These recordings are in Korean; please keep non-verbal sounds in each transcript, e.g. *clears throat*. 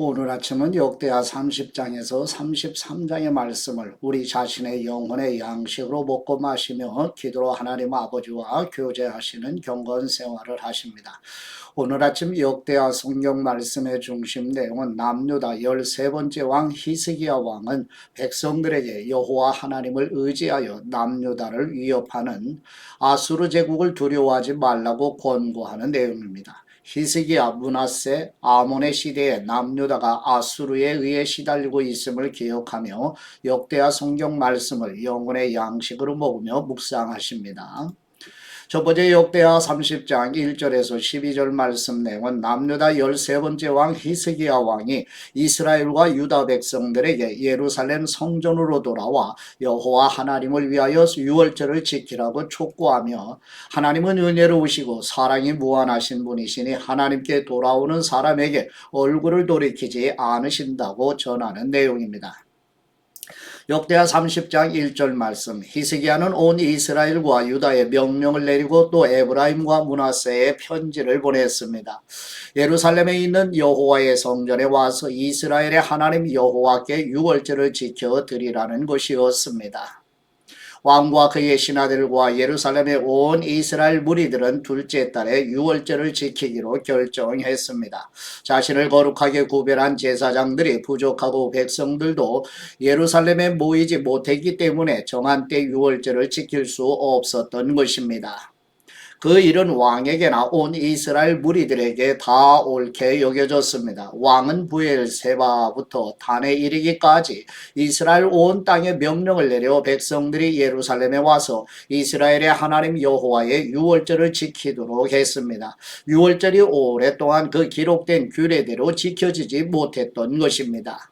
오늘 아침은 역대하 30장에서 33장의 말씀을 우리 자신의 영혼의 양식으로 먹고 마시며 기도로 하나님 아버지와 교제하시는 경건 생활을 하십니다. 오늘 아침 역대하 성경 말씀의 중심 내용은 남유다 13번째 왕 히스기야 왕은 백성들에게 여호와 하나님을 의지하여 남유다를 위협하는 아수르 제국을 두려워하지 말라고 권고하는 내용입니다. 히스기야 문하세 아몬의 시대에 남유다가 아수르에 의해 시달리고 있음을 기억하며 역대하 성경 말씀을 영혼의 양식으로 먹으며 묵상하십니다. 첫 번째 역대하 30장 1절에서 12절 말씀 내용은 남유다 13번째 왕 히스기야 왕이 이스라엘과 유다 백성들에게 예루살렘 성전으로 돌아와 여호와 하나님을 위하여 유월절을 지키라고 촉구하며 하나님은 은혜로우시고 사랑이 무한하신 분이시니 하나님께 돌아오는 사람에게 얼굴을 돌이키지 않으신다고 전하는 내용입니다. 역대하 30장 1절 말씀 히스기야는 온 이스라엘과 유다에 명령을 내리고 또 에브라임과 문하세에 편지를 보냈습니다. 예루살렘에 있는 여호와의 성전에 와서 이스라엘의 하나님 여호와께 유월절을 지켜 드리라는 것이었습니다. 왕과 그의 신하들과 예루살렘의 온 이스라엘 무리들은 둘째 달에 유월절을 지키기로 결정했습니다. 자신을 거룩하게 구별한 제사장들이 부족하고 백성들도 예루살렘에 모이지 못했기 때문에 정한 때 유월절을 지킬 수 없었던 것입니다. 그 일은 왕에게나 온 이스라엘 무리들에게 다 옳게 여겨졌습니다. 왕은 부엘세바부터 단에 이르기까지 이스라엘 온 땅에 명령을 내려 백성들이 예루살렘에 와서 이스라엘의 하나님 여호와의 유월절을 지키도록 했습니다. 유월절이 오랫동안 그 기록된 규례대로 지켜지지 못했던 것입니다.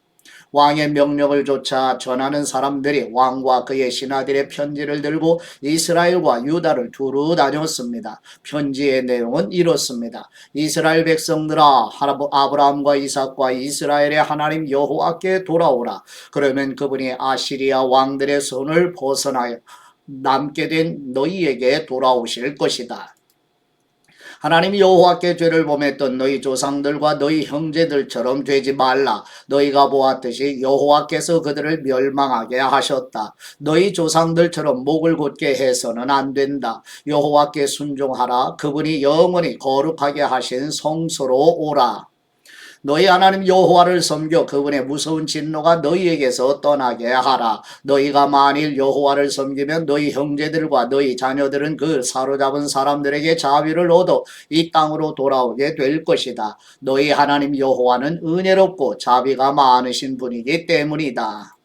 왕의 명령을 조차 전하는 사람들이 왕과 그의 신하들의 편지를 들고 이스라엘과 유다를 두루 다녔습니다. 편지의 내용은 이렇습니다. 이스라엘 백성들아 아브라함과 이삭과 이스라엘의 하나님 여호와께 돌아오라. 그러면 그분이 아시리아 왕들의 손을 벗어나여 남게 된 너희에게 돌아오실 것이다. 하나님 여호와께 죄를 범했던 너희 조상들과 너희 형제들처럼 되지 말라. 너희가 보았듯이 여호와께서 그들을 멸망하게 하셨다. 너희 조상들처럼 목을 곧게 해서는 안 된다. 여호와께 순종하라. 그분이 영원히 거룩하게 하신 성소로 오라. 너희 하나님 여호와를 섬겨 그분의 무서운 진노가 너희에게서 떠나게 하라. 너희가 만일 여호와를 섬기면 너희 형제들과 너희 자녀들은 그 사로잡은 사람들에게 자비를 얻어 이 땅으로 돌아오게 될 것이다. 너희 하나님 여호와는 은혜롭고 자비가 많으신 분이기 때문이다.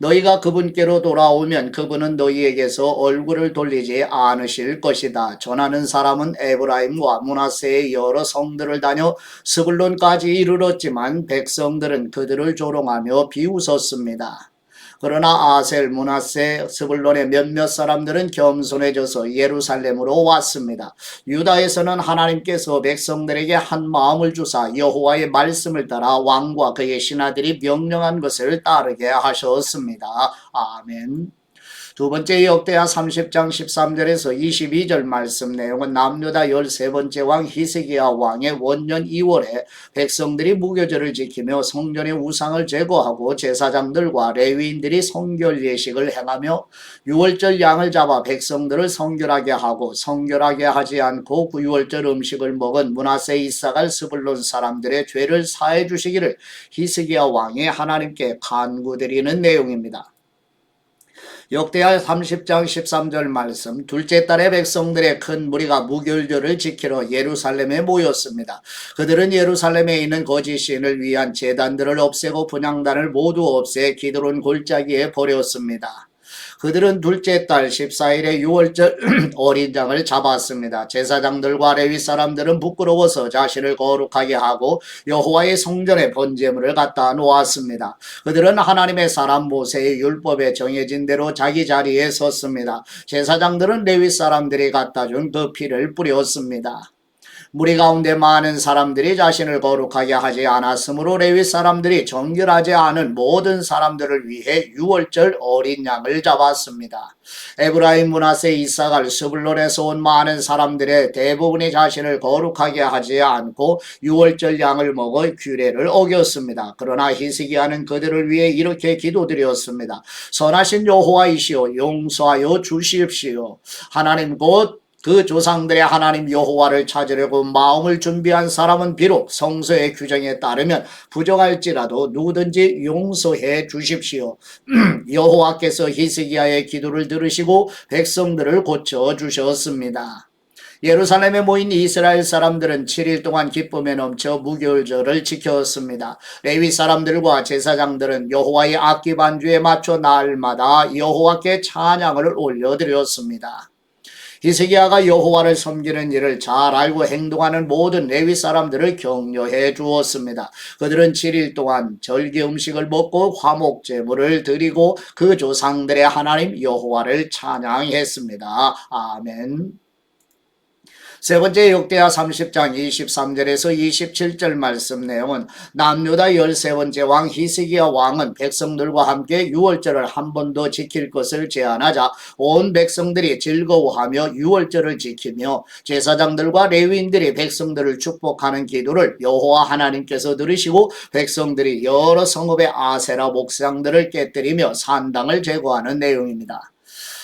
너희가 그분께로 돌아오면 그분은 너희에게서 얼굴을 돌리지 않으실 것이다. 전하는 사람은 에브라임과 문하세의 여러 성들을 다녀 스불론까지 이르렀지만 백성들은 그들을 조롱하며 비웃었습니다. 그러나 아셀, 문하세, 스불론의 몇몇 사람들은 겸손해져서 예루살렘으로 왔습니다. 유다에서는 하나님께서 백성들에게 한 마음을 주사 여호와의 말씀을 따라 왕과 그의 신하들이 명령한 것을 따르게 하셨습니다. 아멘. 두 번째 역대하 30장 13절에서 22절 말씀 내용은 남유다 13번째 왕 히스기야 왕의 원년 2월에 백성들이 무교절을 지키며 성전의 우상을 제거하고 제사장들과 레위인들이 성결 예식을 행하며 6월절 양을 잡아 백성들을 성결하게 하고 성결하게 하지 않고 그 6월절 음식을 먹은 문하세 이사갈 스불론 사람들의 죄를 사해 주시기를 히스기야 왕이 하나님께 간구드리는 내용입니다. 역대하 30장 13절 말씀 둘째 달에 백성들의 큰 무리가 무결절을 지키러 예루살렘에 모였습니다. 그들은 예루살렘에 있는 거짓 신을 위한 재단들을 없애고 분향단을 모두 없애 기드론 골짜기에 버렸습니다. 그들은 둘째 달 14일에 6월절 어린 장을 잡았습니다. 제사장들과 레위 사람들은 부끄러워서 자신을 거룩하게 하고 여호와의 성전에 번제물을 갖다 놓았습니다. 그들은 하나님의 사람 모세의 율법에 정해진 대로 자기 자리에 섰습니다. 제사장들은 레위 사람들이 갖다 준 그 피를 뿌렸습니다. 무리 가운데 많은 사람들이 자신을 거룩하게 하지 않았으므로 레위 사람들이 정결하지 않은 모든 사람들을 위해 유월절 어린 양을 잡았습니다. 에브라임 문하세 이사갈 스불론에서 온 많은 사람들의 대부분이 자신을 거룩하게 하지 않고 유월절 양을 먹어 규례를 어겼습니다. 그러나 히스기야는 그들을 위해 이렇게 기도드렸습니다. 선하신 여호와이시여 용서하여 주십시오. 하나님 곧 그 조상들의 하나님 여호와를 찾으려고 마음을 준비한 사람은 비록 성서의 규정에 따르면 부정할지라도 누구든지 용서해 주십시오. *clears throat* 여호와께서 히스기야의 기도를 들으시고 백성들을 고쳐 주셨습니다. 예루살렘에 모인 이스라엘 사람들은 7일 동안 기쁨에 넘쳐 무교절을 지켰습니다. 레위 사람들과 제사장들은 여호와의 악기 반주에 맞춰 날마다 여호와께 찬양을 올려드렸습니다. 히스기야가 여호와를 섬기는 일을 잘 알고 행동하는 모든 레위 사람들을 격려해 주었습니다. 그들은 7일 동안 절기 음식을 먹고 화목 제물을 드리고 그 조상들의 하나님 여호와를 찬양했습니다. 아멘. 세 번째 역대하 30장 23절에서 27절 말씀 내용은 남유다 13번째 왕 히스기야 왕은 백성들과 함께 유월절을 한 번 더 지킬 것을 제안하자 온 백성들이 즐거워하며 유월절을 지키며 제사장들과 레위인들이 백성들을 축복하는 기도를 여호와 하나님께서 들으시고 백성들이 여러 성읍의 아세라 목상들을 깨뜨리며 산당을 제거하는 내용입니다.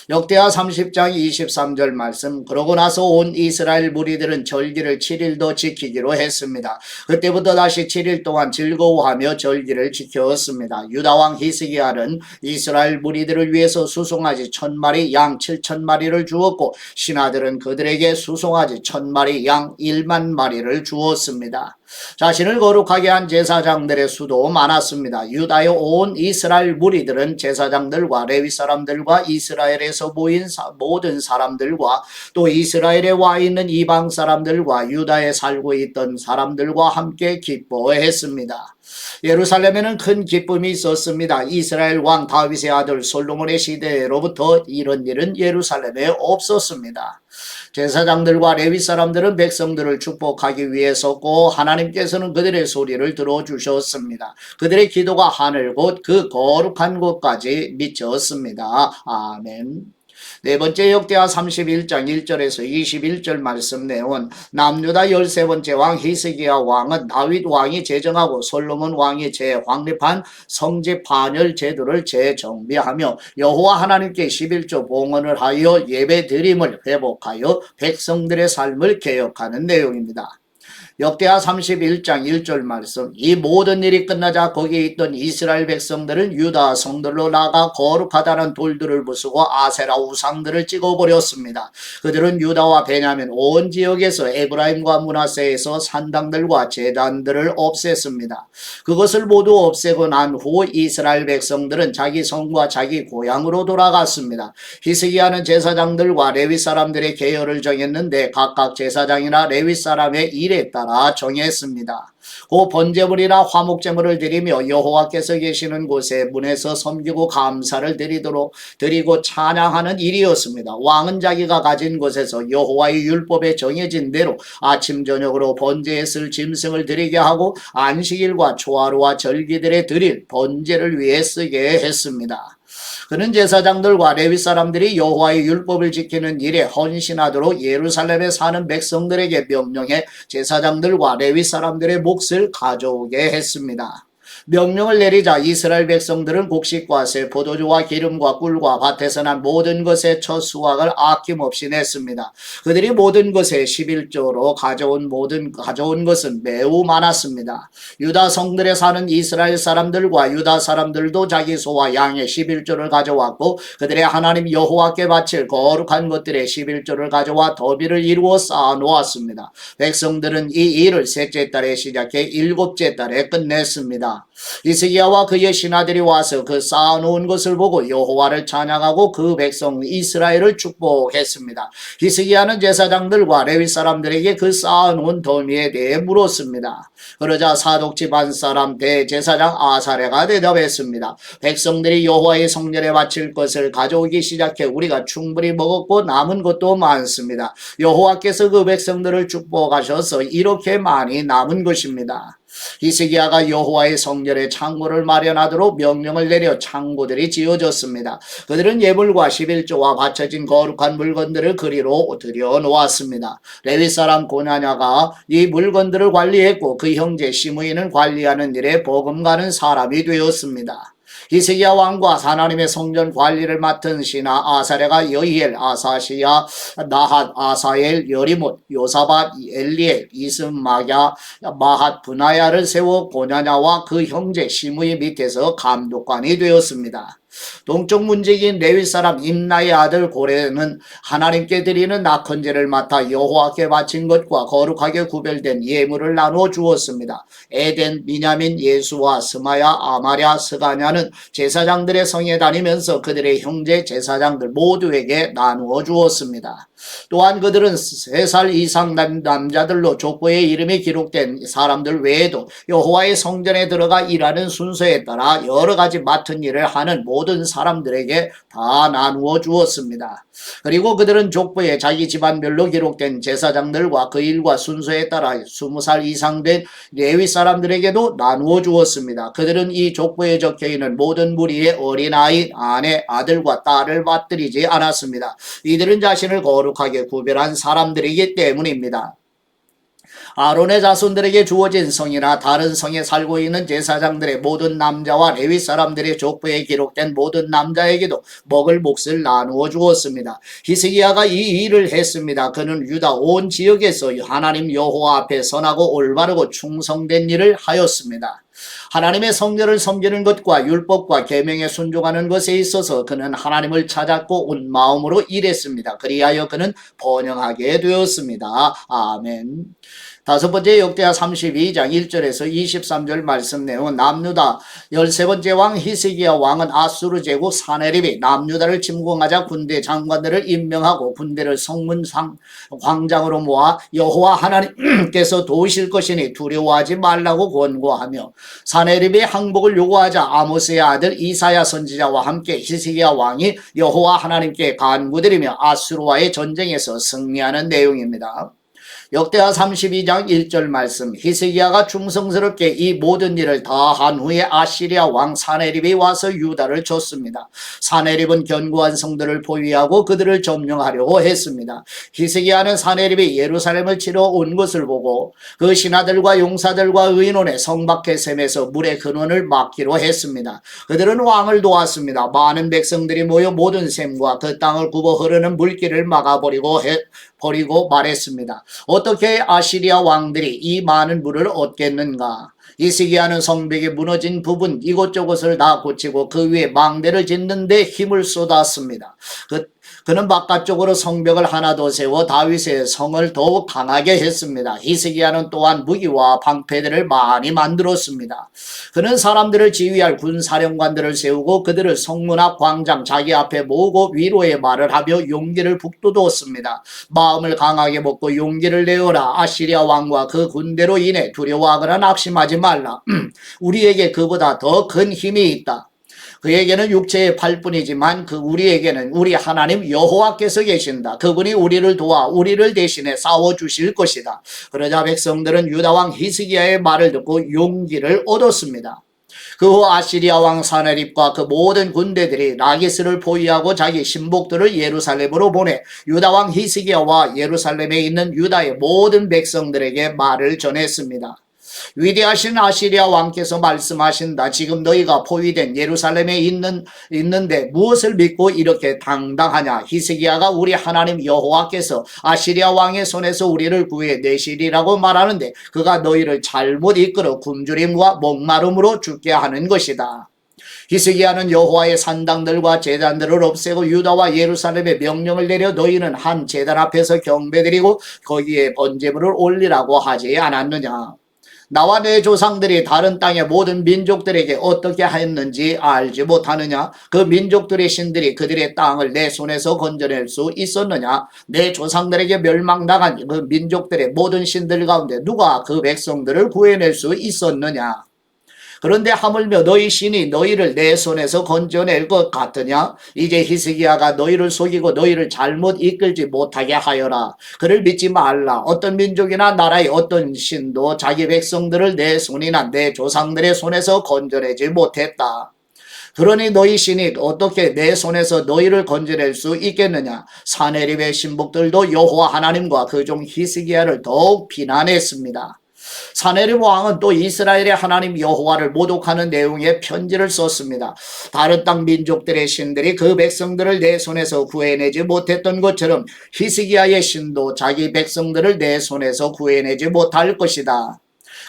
역대하 30장 23절 말씀 그러고 나서 온 이스라엘 무리들은 절기를 7일 더 지키기로 했습니다. 그때부터 다시 7일 동안 즐거워하며 절기를 지켰습니다. 유다 왕 히스기야는 이스라엘 무리들을 위해서 수송아지 천마리 양 7천 마리를 주었고 신하들은 그들에게 수송아지 천마리 양 1만 마리를 주었습니다. 자신을 거룩하게 한 제사장들의 수도 많았습니다. 유다의 온 이스라엘 무리들은 제사장들과 레위 사람들과 이스라엘에서 모인 사- 모든 사람들과 또 이스라엘에 와 있는 이방 사람들과 유다에 살고 있던 사람들과 함께 기뻐했습니다. 예루살렘에는 큰 기쁨이 있었습니다. 이스라엘 왕 다윗의 아들 솔로몬의 시대로부터 이런 일은 예루살렘에 없었습니다. 제사장들과 레위 사람들은 백성들을 축복하기 위해서고 하나님께서는 그들의 소리를 들어주셨습니다. 그들의 기도가 하늘 곧 그 거룩한 곳까지 미쳤습니다. 아멘. 네 번째 역대하 31장 1절에서 21절 말씀 내용은 남유다 13번째 왕 히스기야 왕은 다윗 왕이 제정하고 솔로몬 왕이 재확립한 성지 반열 제도를 재정비하며 여호와 하나님께 11조 봉헌을 하여 예배 드림을 회복하여 백성들의 삶을 개혁하는 내용입니다. 역대하 31장 1절 말씀 이 모든 일이 끝나자 거기에 있던 이스라엘 백성들은 유다 성들로 나가 거룩하다는 돌들을 부수고 아세라 우상들을 찍어버렸습니다. 그들은 유다와 베냐민 온 지역에서 에브라임과 문하세에서 산당들과 제단들을 없앴습니다. 그것을 모두 없애고 난 후 이스라엘 백성들은 자기 성과 자기 고향으로 돌아갔습니다. 히스기야는 제사장들과 레위 사람들의 계열을 정했는데 각각 제사장이나 레위 사람의 일에 따라 정했습니다. 고 번제물이나 화목제물을 드리며 여호와께서 계시는 곳에 문에서 섬기고 감사를 드리도록 드리고 찬양하는 일이었습니다. 왕은 자기가 가진 곳에서 여호와의 율법에 정해진 대로 아침 저녁으로 번제에 쓸 짐승을 드리게 하고 안식일과 초하루와 절기들에 드릴 번제를 위해 쓰게 했습니다. 그는 제사장들과 레위 사람들이 여호와의 율법을 지키는 일에 헌신하도록 예루살렘에 사는 백성들에게 명령해 제사장들과 레위 사람들의 몫을 가져오게 했습니다. 명령을 내리자 이스라엘 백성들은 곡식과 새, 포도주와 기름과 꿀과 밭에서 난 모든 것의 첫 수확을 아낌없이 냈습니다. 그들이 모든 것에 11조로 가져온 모든 가져온 것은 매우 많았습니다. 유다 성들에 사는 이스라엘 사람들과 유다 사람들도 자기 소와 양의 11조를 가져왔고 그들의 하나님 여호와께 바칠 거룩한 것들의 11조를 가져와 더비를 이루어 쌓아 놓았습니다. 백성들은 이 일을 셋째 달에 시작해 일곱째 달에 끝냈습니다. 히스기야와 그의 신하들이 와서 그 쌓아놓은 것을 보고 여호와를 찬양하고 그 백성 이스라엘을 축복했습니다. 히스기야는 제사장들과 레위 사람들에게 그 쌓아놓은 더미에 대해 물었습니다. 그러자 사독 집안 사람 대제사장 아사레가 대답했습니다. 백성들이 여호와의 성전에 바칠 것을 가져오기 시작해 우리가 충분히 먹었고 남은 것도 많습니다. 여호와께서 그 백성들을 축복하셔서 이렇게 많이 남은 것입니다. 히스기야가 여호와의 성전에 창고를 마련하도록 명령을 내려 창고들이 지어졌습니다. 그들은 예물과 11조와 바쳐진 거룩한 물건들을 그리로 들여 놓았습니다. 레위 사람 고냐냐가 이 물건들을 관리했고 그 형제 시므이는 관리하는 일에 버금가는 사람이 되었습니다. 히스기야 왕과 하나님의 성전 관리를 맡은 신하 아사레가 여이엘, 아사시야, 나핫, 아사엘, 여리못, 요사밭, 엘리엘, 이스마야, 마핫, 분하야를 세워 고냐냐와 그 형제 시므이 밑에서 감독관이 되었습니다. 동쪽 문지기인 레위 사람 임나의 아들 고레는 하나님께 드리는 낙헌제를 맡아 여호와께 바친 것과 거룩하게 구별된 예물을 나누어 주었습니다. 에덴, 미냐민, 예수와 스마야, 아마랴, 스가냐는 제사장들의 성에 다니면서 그들의 형제 제사장들 모두에게 나누어 주었습니다. 또한 그들은 세 살 이상 남, 남자들로 족보의 이름이 기록된 사람들 외에도 여호와의 성전에 들어가 일하는 순서에 따라 여러 가지 맡은 일을 하는 모든 사람들에게 다 나누어 주었습니다. 그리고 그들은 족보에 자기 집안별로 기록된 제사장들과 그 일과 순서에 따라 20살 이상 된 레위 사람들에게도 나누어 주었습니다. 그들은 이 족보에 적혀 있는 모든 무리의 어린아이, 아내, 아들과 딸을 받들이지 않았습니다. 이들은 자신을 거룩 하게 구별한 사람들이기 때문입니다. 아론의 자손들에게 주어진 성이나 다른 성에 살고 있는 제사장들의 모든 남자와 레위 사람들의 족보에 기록된 모든 남자에게도 먹을 몫을 나누어 주었습니다. 히스기야가 이 일을 했습니다. 그는 유다 온 지역에서 하나님 여호와 앞에 선하고 올바르고 충성된 일을 하였습니다. 하나님의 성전을 섬기는 것과 율법과 계명에 순종하는 것에 있어서 그는 하나님을 찾았고 온 마음으로 일했습니다. 그리하여 그는 번영하게 되었습니다. 아멘. 다섯 번째 역대하 32장 1절에서 23절 말씀 내용은 남유다 13번째 왕 히스기야 왕은 아수르 제국 사네립이 남유다를 침공하자 군대 장관들을 임명하고 군대를 성문상 광장으로 모아 여호와 하나님께서 도우실 것이니 두려워하지 말라고 권고하며 사네립이 항복을 요구하자 아모스의 아들 이사야 선지자와 함께 히스기야 왕이 여호와 하나님께 간구드리며 아수르와의 전쟁에서 승리하는 내용입니다. 역대하 32장 1절 말씀 히스기야가 충성스럽게 이 모든 일을 다 한 후에 아시리아 왕 사네립이 와서 유다를 줬습니다. 사네립은 견고한 성들을 포위하고 그들을 점령하려고 했습니다. 히스기야는 사네립이 예루살렘을 치러 온 것을 보고 그 신하들과 용사들과 의논에 성 밖의 샘에서 물의 근원을 막기로 했습니다. 그들은 왕을 도왔습니다. 많은 백성들이 모여 모든 샘과 그 땅을 굽어 흐르는 물길을 막아버리고 해, 버리고 말했습니다. 어떻게 아시리아 왕들이 이 많은 물을 얻겠는가? 이스기야는 성벽이 무너진 부분 이곳저곳을 다 고치고 그 위에 망대를 짓는데 힘을 쏟았습니다. 그 그는 바깥쪽으로 성벽을 하나 더 세워 다윗의 성을 더욱 강하게 했습니다. 히스기야는 또한 무기와 방패들을 많이 만들었습니다. 그는 사람들을 지휘할 군사령관들을 세우고 그들을 성문 앞 광장 자기 앞에 모으고 위로의 말을 하며 용기를 북돋웠습니다. 마음을 강하게 먹고 용기를 내어라. 아시리아 왕과 그 군대로 인해 두려워하거나 낙심하지 말라. *clears throat* 우리에게 그보다 더 큰 힘이 있다. 그에게는 육체의 팔뿐이지만 그 우리에게는 우리 하나님 여호와께서 계신다. 그분이 우리를 도와 우리를 대신해 싸워 주실 것이다. 그러자 백성들은 유다 왕 히스기야의 말을 듣고 용기를 얻었습니다. 그후 아시리아 왕 사네립과 그 모든 군대들이 라기스를 포위하고 자기 신복들을 예루살렘으로 보내 유다 왕 히스기야와 예루살렘에 있는 유다의 모든 백성들에게 말을 전했습니다. 위대하신 아시리아 왕께서 말씀하신다. 지금 너희가 포위된 예루살렘에 있는 있는데 무엇을 믿고 이렇게 당당하냐? 히스기야가 우리 하나님 여호와께서 아시리아 왕의 손에서 우리를 구해 내시리라고 말하는데 그가 너희를 잘못 이끌어 굶주림과 목마름으로 죽게 하는 것이다. 히스기야는 여호와의 산당들과 제단들을 없애고 유다와 예루살렘에 명령을 내려 너희는 한 제단 앞에서 경배드리고 거기에 번제물을 올리라고 하지 않았느냐. 나와 내 조상들이 다른 땅의 모든 민족들에게 어떻게 하였는지 알지 못하느냐? 그 민족들의 신들이 그들의 땅을 내 손에서 건져낼 수 있었느냐? 내 조상들에게 멸망당한 그 민족들의 모든 신들 가운데 누가 그 백성들을 구해낼 수 있었느냐? 그런데 하물며 너희 신이 너희를 내 손에서 건져낼 것 같으냐? 이제 히스기야가 너희를 속이고 너희를 잘못 이끌지 못하게 하여라. 그를 믿지 말라. 어떤 민족이나 나라의 어떤 신도 자기 백성들을 내 손이나 내 조상들의 손에서 건져내지 못했다. 그러니 너희 신이 어떻게 내 손에서 너희를 건져낼 수 있겠느냐? 사내립의 신복들도 여호와 하나님과 그 종 히스기야를 더욱 비난했습니다. 사네립 왕은 또 이스라엘의 하나님 여호와를 모독하는 내용의 편지를 썼습니다. 다른 땅 민족들의 신들이 그 백성들을 내 손에서 구해내지 못했던 것처럼 히스기야의 신도 자기 백성들을 내 손에서 구해내지 못할 것이다.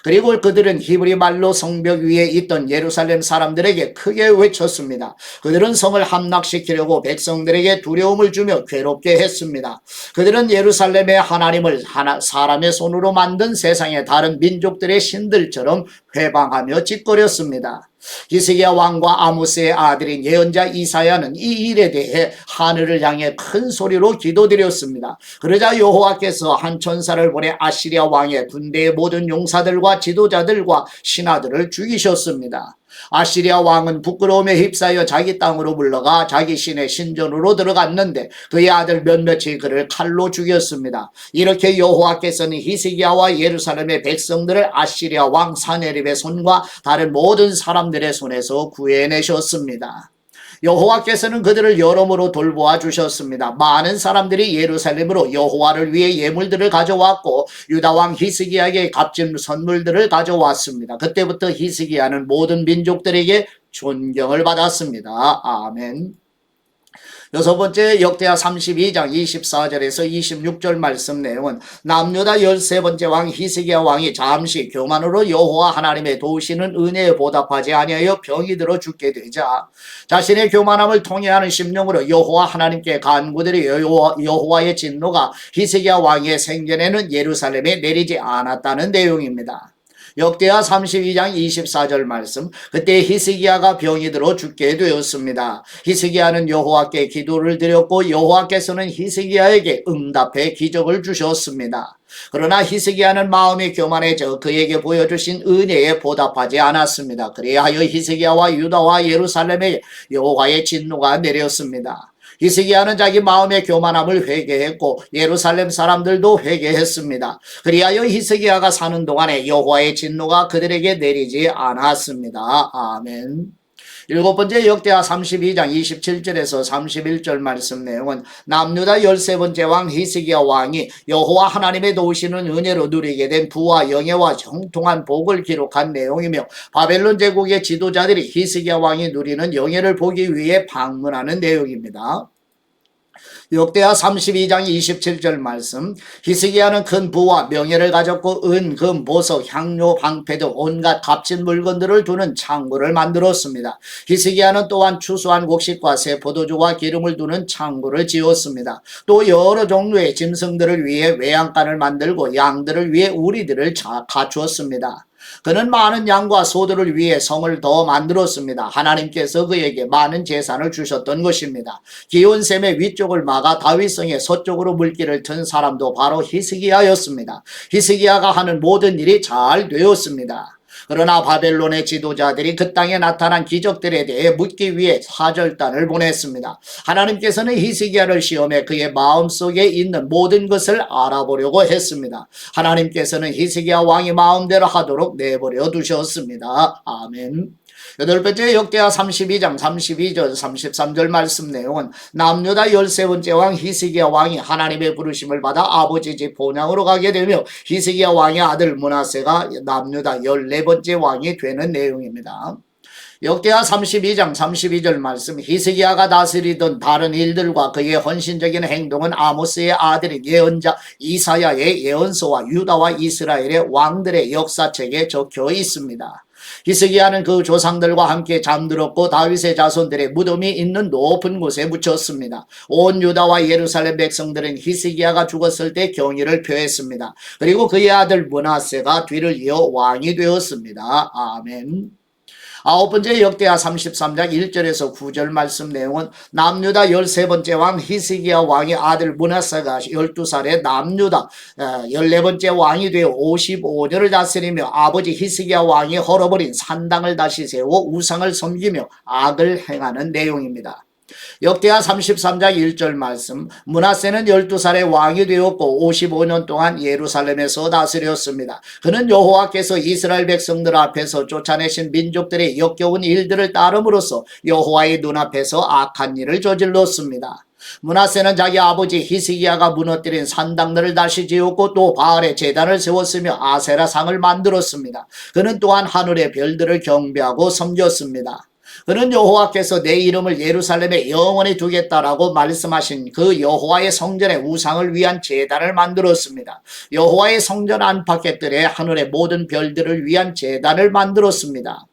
그리고 그들은 히브리 말로 성벽 위에 있던 예루살렘 사람들에게 크게 외쳤습니다. 그들은 성을 함락시키려고 백성들에게 두려움을 주며 괴롭게 했습니다. 그들은 예루살렘의 하나님을 하나, 사람의 손으로 만든 세상의 다른 민족들의 신들처럼 회방하며 짓거렸습니다. 히스기야 왕과 아모스의 아들인 예언자 이사야는 이 일에 대해 하늘을 향해 큰 소리로 기도드렸습니다. 그러자 여호와께서 한 천사를 보내 아시리아 왕의 군대의 모든 용사들과 지도자들과 신하들을 죽이셨습니다. 아시리아 왕은 부끄러움에 휩싸여 자기 땅으로 물러가 자기 신의 신전으로 들어갔는데 그의 아들 몇몇이 그를 칼로 죽였습니다. 이렇게 여호와께서는 히스기야와 예루살렘의 백성들을 아시리아 왕 사네립의 손과 다른 모든 사람들의 손에서 구해내셨습니다. 여호와께서는 그들을 여러모로 돌보아 주셨습니다. 많은 사람들이 예루살렘으로 여호와를 위해 예물들을 가져왔고 유다 왕 히스기야에게 값진 선물들을 가져왔습니다. 그때부터 히스기야는 모든 민족들에게 존경을 받았습니다. 아멘. 여섯 번째 역대하 32장 24절에서 26절 말씀 내용은 남유다 열세 번째 왕 히스기야 왕이 잠시 교만으로 여호와 하나님의 도우시는 은혜에 보답하지 아니하여 병이 들어 죽게 되자 자신의 교만함을 통해하는 심령으로 여호와 하나님께 간구들이 여호와, 여호와의 진노가 히스기야 왕의 생전에는 예루살렘에 내리지 않았다는 내용입니다. 역대하 32장 24절 말씀 그때 히스기야가 병이 들어 죽게 되었습니다. 히스기야는 여호와께 기도를 드렸고 여호와께서는 히스기야에게 응답해 기적을 주셨습니다. 그러나 히스기야는 마음이 교만해져 그에게 보여주신 은혜에 보답하지 않았습니다. 그리하여 히스기야와 유다와 예루살렘에 여호와의 진노가 내렸습니다. 히스기야는 자기 마음의 교만함을 회개했고 예루살렘 사람들도 회개했습니다. 그리하여 히스기야가 사는 동안에 여호와의 진노가 그들에게 내리지 않았습니다. 아멘. 일곱 번째 역대하 32장 27절에서 31절 말씀 내용은 남유다 열세 번째 왕 히스기야 왕이 여호와 하나님의 도우시는 은혜로 누리게 된 부와 영예와 정통한 복을 기록한 내용이며 바벨론 제국의 지도자들이 히스기야 왕이 누리는 영예를 보기 위해 방문하는 내용입니다. 역대하 32장 27절 말씀 히스기야는 큰 부와 명예를 가졌고 은, 금, 보석, 향료, 방패 등 온갖 값진 물건들을 두는 창고를 만들었습니다. 히스기야는 또한 추수한 곡식과 새 포도주와 기름을 두는 창고를 지었습니다. 또 여러 종류의 짐승들을 위해 외양간을 만들고 양들을 위해 우리들을 갖추었습니다. 그는 많은 양과 소들을 위해 성을 더 만들었습니다. 하나님께서 그에게 많은 재산을 주셨던 것입니다. 기온샘의 위쪽을 막아 다윗성의 서쪽으로 물길을 튼 사람도 바로 히스기야였습니다. 히스기야가 하는 모든 일이 잘 되었습니다. 그러나 바벨론의 지도자들이 그 땅에 나타난 기적들에 대해 묻기 위해 사절단을 보냈습니다. 하나님께서는 히스기야를 시험해 그의 마음속에 있는 모든 것을 알아보려고 했습니다. 하나님께서는 히스기야 왕이 마음대로 하도록 내버려 두셨습니다. 아멘. 여덟 번째 역대하 32장 32절 33절 말씀 내용은 남유다 열세 번째 왕 히스기야 왕이 하나님의 부르심을 받아 아버지 집 본향으로 가게 되며 히스기야 왕의 아들 문하세가 남유다 열네 번째 왕이 되는 내용입니다. 역대하 32장 32절 말씀 히스기야가 다스리던 다른 일들과 그의 헌신적인 행동은 아모스의 아들인 예언자 이사야의 예언서와 유다와 이스라엘의 왕들의 역사책에 적혀 있습니다. 히스기야는 그 조상들과 함께 잠들었고 다윗의 자손들의 무덤이 있는 높은 곳에 묻혔습니다. 온 유다와 예루살렘 백성들은 히스기야가 죽었을 때 경의를 표했습니다. 그리고 그의 아들 문하세가 뒤를 이어 왕이 되었습니다. 아멘. 아홉 번째 역대하 33장 1절에서 9절 말씀 내용은 남유다 13번째 왕 히스기야 왕의 아들 문하사가 12살에 남유다 14번째 왕이 되어 55년을 다스리며 아버지 히스기야 왕이 헐어버린 산당을 다시 세워 우상을 섬기며 악을 행하는 내용입니다. 역대하 33장 1절 말씀 문하세는 12살에 왕이 되었고 55년 동안 예루살렘에서 다스렸습니다. 그는 여호와께서 이스라엘 백성들 앞에서 쫓아내신 민족들의 역겨운 일들을 따름으로써 여호와의 눈앞에서 악한 일을 저질렀습니다. 문하세는 자기 아버지 히스기야가 무너뜨린 산당들을 다시 지었고 또 바알의 제단을 세웠으며 아세라상을 만들었습니다. 그는 또한 하늘의 별들을 경배하고 섬겼습니다. 그는 여호와께서 내 이름을 예루살렘에 영원히 두겠다라고 말씀하신 그 여호와의 성전의 우상을 위한 제단을 만들었습니다. 여호와의 성전 안팎에들에 하늘의 모든 별들을 위한 제단을 만들었습니다.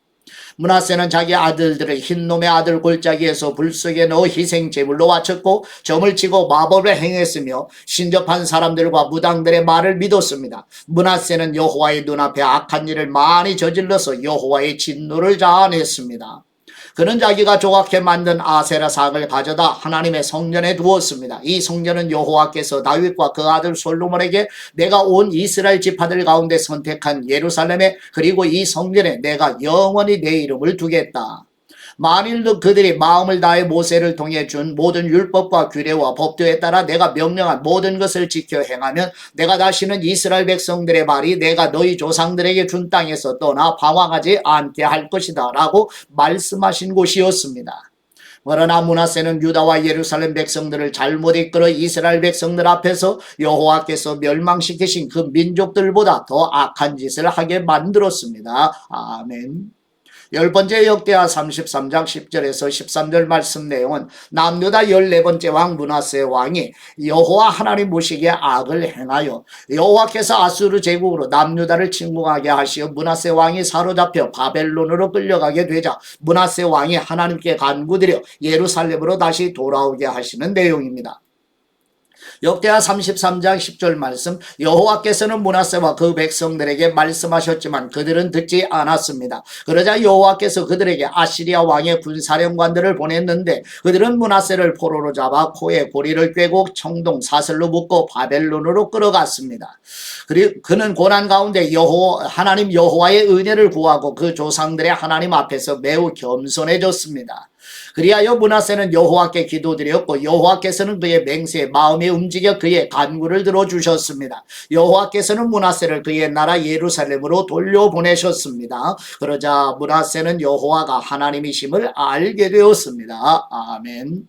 문하세는 자기 아들들을 흰놈의 아들 골짜기에서 불 속에 넣어 희생 제물로 바쳤고 점을 치고 마법을 행했으며 신접한 사람들과 무당들의 말을 믿었습니다. 문하세는 여호와의 눈앞에 악한 일을 많이 저질러서 여호와의 진노를 자아냈습니다. 그는 자기가 조각해 만든 아세라 상을 가져다 하나님의 성전에 두었습니다. 이 성전은 여호와께서 다윗과 그 아들 솔로몬에게 내가 온 이스라엘 지파들 가운데 선택한 예루살렘에 그리고 이 성전에 내가 영원히 내 이름을 두겠다. 만일도 그들이 마음을 다해 모세를 통해 준 모든 율법과 규례와 법도에 따라 내가 명령한 모든 것을 지켜 행하면 내가 다시는 이스라엘 백성들의 말이 내가 너희 조상들에게 준 땅에서 떠나 방황하지 않게 할 것이다 라고 말씀하신 곳이었습니다. 그러나 문하세는 유다와 예루살렘 백성들을 잘못 이끌어 이스라엘 백성들 앞에서 여호와께서 멸망시키신 그 민족들보다 더 악한 짓을 하게 만들었습니다. 아멘. 열 번째 역대하 33장 10절에서 13절 말씀 내용은 남유다 14번째 왕 문하세 왕이 여호와 하나님 모시기에 악을 행하여 여호와께서 아수르 제국으로 남유다를 침공하게 하시어 문하세 왕이 사로잡혀 바벨론으로 끌려가게 되자 문하세 왕이 하나님께 간구드려 예루살렘으로 다시 돌아오게 하시는 내용입니다. 역대하 33장 10절 말씀 여호와께서는 문하세와 그 백성들에게 말씀하셨지만 그들은 듣지 않았습니다. 그러자 여호와께서 그들에게 아시리아 왕의 군사령관들을 보냈는데 그들은 문하세를 포로로 잡아 코에 고리를 꿰고 청동 사슬로 묶고 바벨론으로 끌어갔습니다. 그리고 그는 고난 가운데 여호 하나님 여호와의 은혜를 구하고 그 조상들의 하나님 앞에서 매우 겸손해졌습니다. 그리하여 문하세는 여호와께 기도드렸고 여호와께서는 그의 맹세에 마음이 움직여 그의 간구를 들어주셨습니다. 여호와께서는 문하세를 그의 나라 예루살렘으로 돌려보내셨습니다. 그러자 문하세는 여호와가 하나님이심을 알게 되었습니다. 아멘.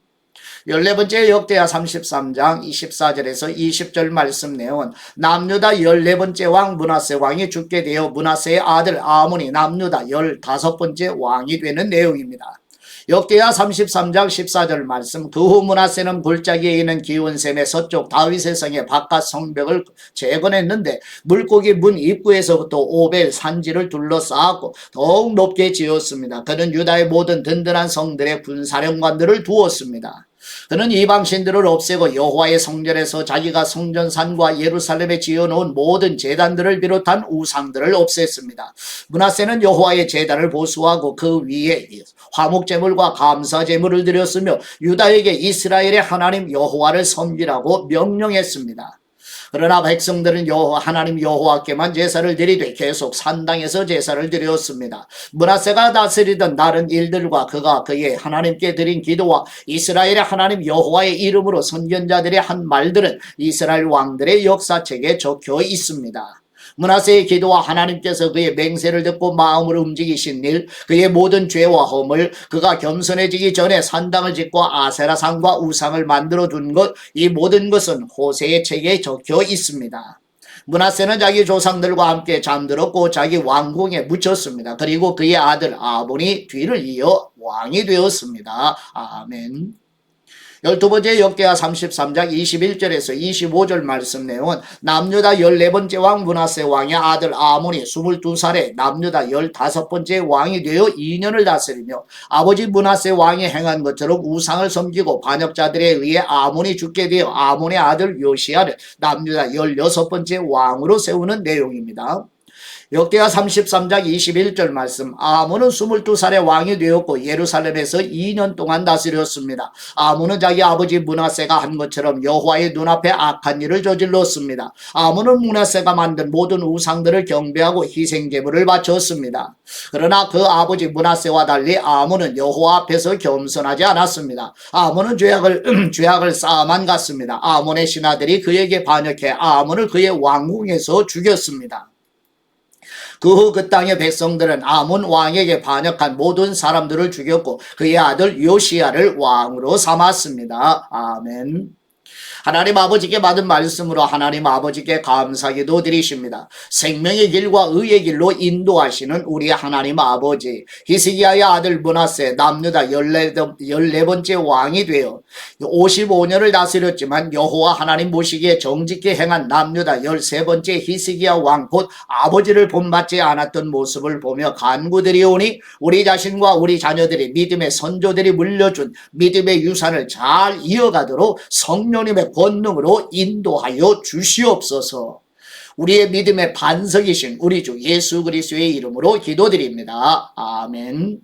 14번째 역대하 33장 24절에서 20절 말씀 내용은 남유다 14번째 왕 문하세 왕이 죽게 되어 문하세의 아들 아몬이 남유다 15번째 왕이 되는 내용입니다. 역대하 33장 14절 말씀 그 후 문하세는 골짜기에 있는 기온샘의 서쪽 다윗의 성의 바깥 성벽을 재건했는데 물고기 문 입구에서부터 오벨 산지를 둘러싸고 더욱 높게 지었습니다. 그는 유다의 모든 든든한 성들의 군사령관들을 두었습니다. 그는 이방신들을 없애고 여호와의 성전에서 자기가 성전산과 예루살렘에 지어놓은 모든 제단들을 비롯한 우상들을 없앴습니다. 문하세는 여호와의 제단을 보수하고 그 위에 화목제물과 감사제물을 드렸으며 유다에게 이스라엘의 하나님 여호와를 섬기라고 명령했습니다. 그러나 백성들은 여호와 하나님 여호와께만 제사를 드리되 계속 산당에서 제사를 드렸습니다. 문하세가 다스리던 다른 일들과 그가 그의 하나님께 드린 기도와 이스라엘의 하나님 여호와의 이름으로 선견자들의 한 말들은 이스라엘 왕들의 역사책에 적혀 있습니다. 문하세의 기도와 하나님께서 그의 맹세를 듣고 마음을 움직이신 일, 그의 모든 죄와 허물, 그가 겸손해지기 전에 산당을 짓고 아세라상과 우상을 만들어 둔 것, 이 모든 것은 호세의 책에 적혀 있습니다. 문하세는 자기 조상들과 함께 잠들었고 자기 왕궁에 묻혔습니다. 그리고 그의 아들 아본이 뒤를 이어 왕이 되었습니다. 아멘. 열두 번째 역대하 33장 21절에서 25절 말씀 내용은 남유다 14번째 왕 문하세 왕의 아들 아몬이 22살에 남유다 15번째 왕이 되어 2년을 다스리며 아버지 문하세 왕이 행한 것처럼 우상을 섬기고 반역자들에 의해 아몬이 죽게 되어 아몬의 아들 요시아를 남유다 16번째 왕으로 세우는 내용입니다. 역대하 33장 21절 말씀 아몬은 22살에 왕이 되었고 예루살렘에서 2년 동안 다스렸습니다. 아몬은 자기 아버지 문하세가 한 것처럼 여호와의 눈앞에 악한 일을 저질렀습니다. 아몬은 문하세가 만든 모든 우상들을 경배하고 희생 제물을 바쳤습니다. 그러나 그 아버지 문하세와 달리 아몬은 여호와 앞에서 겸손하지 않았습니다. 아몬은 죄악을 *clears throat* 죄악을 쌓아만 갔습니다. 아몬의 신하들이 그에게 반역해 아몬을 그의 왕궁에서 죽였습니다. 그 후 그 땅의 백성들은 아몬 왕에게 반역한 모든 사람들을 죽였고 그의 아들 요시야를 왕으로 삼았습니다. 아멘. 하나님 아버지께 받은 말씀으로 하나님 아버지께 감사기도 드리십니다. 생명의 길과 의의 길로 인도하시는 우리 하나님 아버지 히스기야의 아들 문하세 남유다 14번째 왕이 되어 55년을 다스렸지만 여호와 하나님 보시기에 정직히 행한 남유다 13번째 히스기야 왕 곧 아버지를 본받지 않았던 모습을 보며 간구드리오니 우리 자신과 우리 자녀들이 믿음의 선조들이 물려준 믿음의 유산을 잘 이어가도록 성령님의 권능으로 인도하여 주시옵소서. 우리의 믿음의 반석이신 우리 주 예수 그리스도의 이름으로 기도드립니다. 아멘.